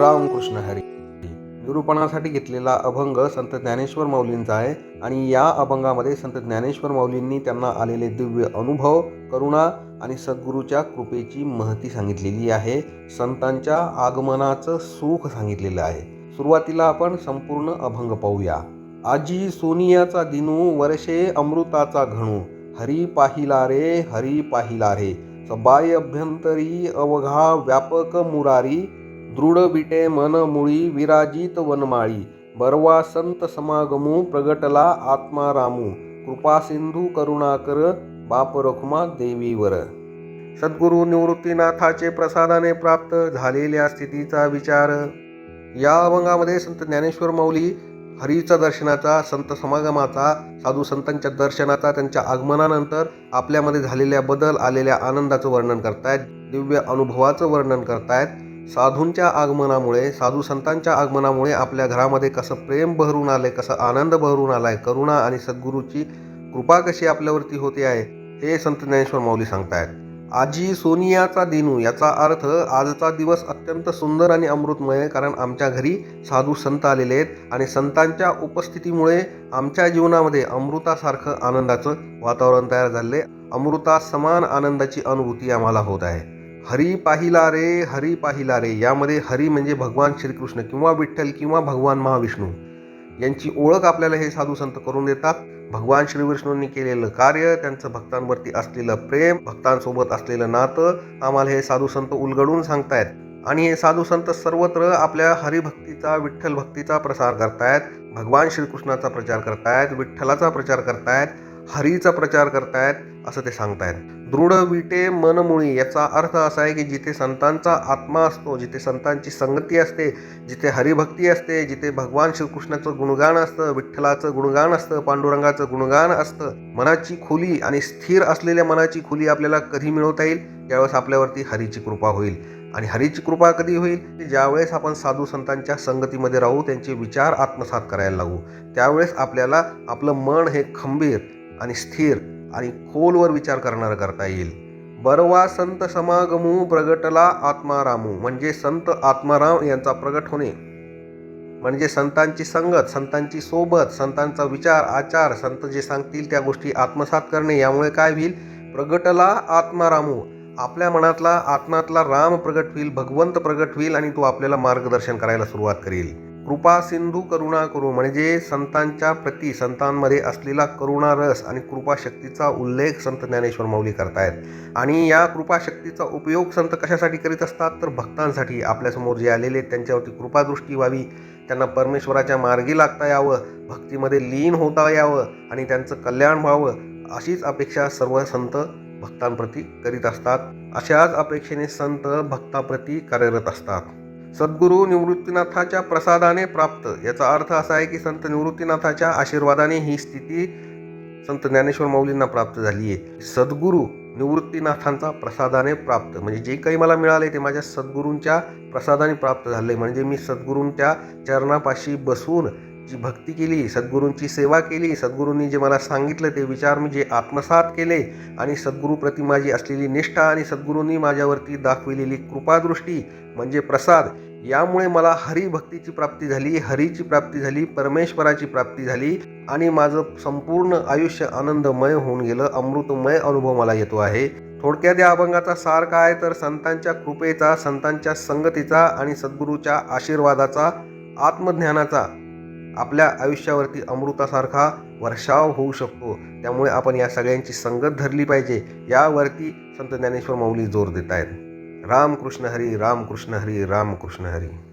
रामकृष्ण हरी. निरूपणासाठी घेतलेला अभंग संत ज्ञानेश्वर माऊलींचा आहे आणि या अभंगामध्ये संत ज्ञानेश्वर माऊलींनी त्यांना आलेले दिव्य अनुभव करुणा आणि सद्गुरूच्या कृपेची महती सांगितलेली आहे. संतांच्या आगमनाचं सुख सांगितलेलं आहे. सुरुवातीला आपण संपूर्ण अभंग पाहूया. आजी सोनियाचा दिनू वर्षे अमृताचा घणू. हरी पाहिला रे हरी पाहिला रे. सबाय अभ्यंतरी अवघा व्यापक मुरारी. दृढ बिटे मन मुळी विराजित वनमाळी बरवा संत समागमू प्रगटला आत्मा रामू करुणाकर बाप रखुमा देवीवर. सद्गुरू निवृत्तीनाथाचे प्रसादाने प्राप्त झालेल्या स्थितीचा विचार. या अभंगामध्ये संत ज्ञानेश्वर माऊली हरीचा दर्शनाचा संत समागमाचा साधू संतांच्या दर्शनाचा त्यांच्या आगमनानंतर आपल्यामध्ये झालेल्या बदल आलेल्या आनंदाचं वर्णन करतायत दिव्य अनुभवाचं वर्णन करतायत. साधूंच्या आगमनामुळे साधू संतांच्या आगमनामुळे आपल्या घरामध्ये कसं प्रेम बहरून आलंय कसं आनंद बहरून आलाय करुणा आणि सद्गुरूची कृपा कशी आपल्यावरती होते आहे हे संत ज्ञानेश्वर माऊली सांगतायत. आजी सोनियाचा दिनू याचा अर्थ आजचा दिवस अत्यंत सुंदर आणि अमृतमय आहे कारण आमच्या घरी साधू संत आलेले आहेत आणि संतांच्या उपस्थितीमुळे आमच्या जीवनामध्ये अमृतासारखं आनंदाचं वातावरण तयार झाले अमृता समान आनंदाची अनुभूती आम्हाला होत आहे. हरी पाहिला रे हरी पाहिला रे. यामध्ये हरी म्हणजे भगवान श्रीकृष्ण किंवा विठ्ठल किंवा भगवान महाविष्णू. यांची ओळख आपल्याला हे साधू संत करून देतात. भगवान श्रीविष्णूंनी केलेलं कार्य त्यांचं भक्तांवरती असलेलं प्रेम भक्तांसोबत असलेलं नातं आम्हाला हे साधू संत उलगडून सांगतायत. आणि हे साधू संत सर्वत्र आपल्या हरिभक्तीचा विठ्ठल भक्तीचा प्रसार करतायत. भगवान श्रीकृष्णाचा प्रचार करतायत विठ्ठलाचा प्रचार करतायत हरीचा प्रचार करतायत असं ते सांगतायत. दृढ विटे मनमुळी याचा अर्थ असा आहे की जिथे संतांचा आत्मा असतो जिथे संतांची संगती असते जिथे हरिभक्ती असते जिथे भगवान श्रीकृष्णाचं गुणगान असतं विठ्ठलाचं गुणगान असतं पांडुरंगाचं गुणगान असतं मनाची खुली आणि स्थिर असलेल्या मनाची खुली आपल्याला कधी मिळवता येईल? त्यावेळेस आपल्यावरती हरीची कृपा होईल. आणि हरीची कृपा कधी होईल? ज्यावेळेस आपण साधू संतांच्या संगतीमध्ये राहू त्यांचे विचार आत्मसात करायला लागू. त्यावेळेस आपल्याला आपलं मन हे खंबीर आणि स्थिर आणि खोलवर विचार करणारं करता येईल. बरवा संत समागमू प्रगटला आत्मारामू. म्हणजे संत आत्माराम यांचा प्रगट होणे. म्हणजे संतांची संगत संतांची सोबत संतांचा विचार आचार संत जे सांगतील त्या गोष्टी आत्मसात करणे यामुळे काय होईल? प्रगटला आत्मारामू. आपल्या मनातला आत्मातला राम प्रगट होईल भगवंत प्रगट होईल आणि तो आपल्याला मार्गदर्शन करायला सुरुवात करेल. कृपा सिंधू करुणा करू. म्हणजे संतांच्या प्रती संतांमध्ये असलेला करुणा रस आणि कृपाशक्तीचा उल्लेख संत ज्ञानेश्वर माऊली करतायत. आणि या कृपाशक्तीचा उपयोग संत कशासाठी करीत असतात? तर भक्तांसाठी. आपल्यासमोर जे आलेले आहेत त्यांच्यावरती कृपादृष्टी व्हावी. त्यांना परमेश्वराच्या मार्गी लागता यावं. भक्तीमध्ये लीन होता यावं. आणि त्यांचं कल्याण व्हावं. अशीच अपेक्षा सर्व संत भक्तांप्रती करीत असतात. अशाच अपेक्षेने संत भक्ताप्रती कार्यरत असतात. सद्गुरू निवृत्तीनाथाच्या प्रसादाने प्राप्त. याचा अर्थ असा आहे की संत निवृत्तीनाथाच्या आशीर्वादाने ही स्थिती संत ज्ञानेश्वर माऊलींना प्राप्त झाली आहे. सद्गुरू निवृत्तीनाथांचा प्रसादाने प्राप्त. म्हणजे जे काही मला मिळाले ते माझ्या सद्गुरूंच्या प्रसादाने प्राप्त झाले. म्हणजे मी सद्गुरूंच्या चरणापाशी बसून जी भक्ती केली सद्गुरूंची सेवा केली सद्गुरूंनी जे मला सांगितलं ते विचार मी जे आत्मसात केले आणि सद्गुरूप्रती माझी असलेली निष्ठा आणि सद्गुरूंनी माझ्यावरती दाखविलेली कृपादृष्टी म्हणजे प्रसाद यामुळे मला हरिभक्तीची प्राप्ती झाली हरीची प्राप्ती झाली परमेश्वराची प्राप्ती झाली आणि माझं संपूर्ण आयुष्य आनंदमय होऊन गेलं अमृतमय अनुभव मला येतो आहे. थोडक्यात या अभंगाचा सार काय? तर संतांच्या कृपेचा संतांच्या संगतीचा आणि सद्गुरूच्या आशीर्वादाचा आत्मज्ञानाचा आपल्या आयुष्यावरती अमृतासारखा वर्षाव होऊ शकतो. त्यामुळे आपण या सगळ्यांची संगत धरली पाहिजे. यावरती संत ज्ञानेश्वर माऊली जोर देत आहेत रामकृष्ण हरी रामकृष्ण हरी रामकृष्ण हरी.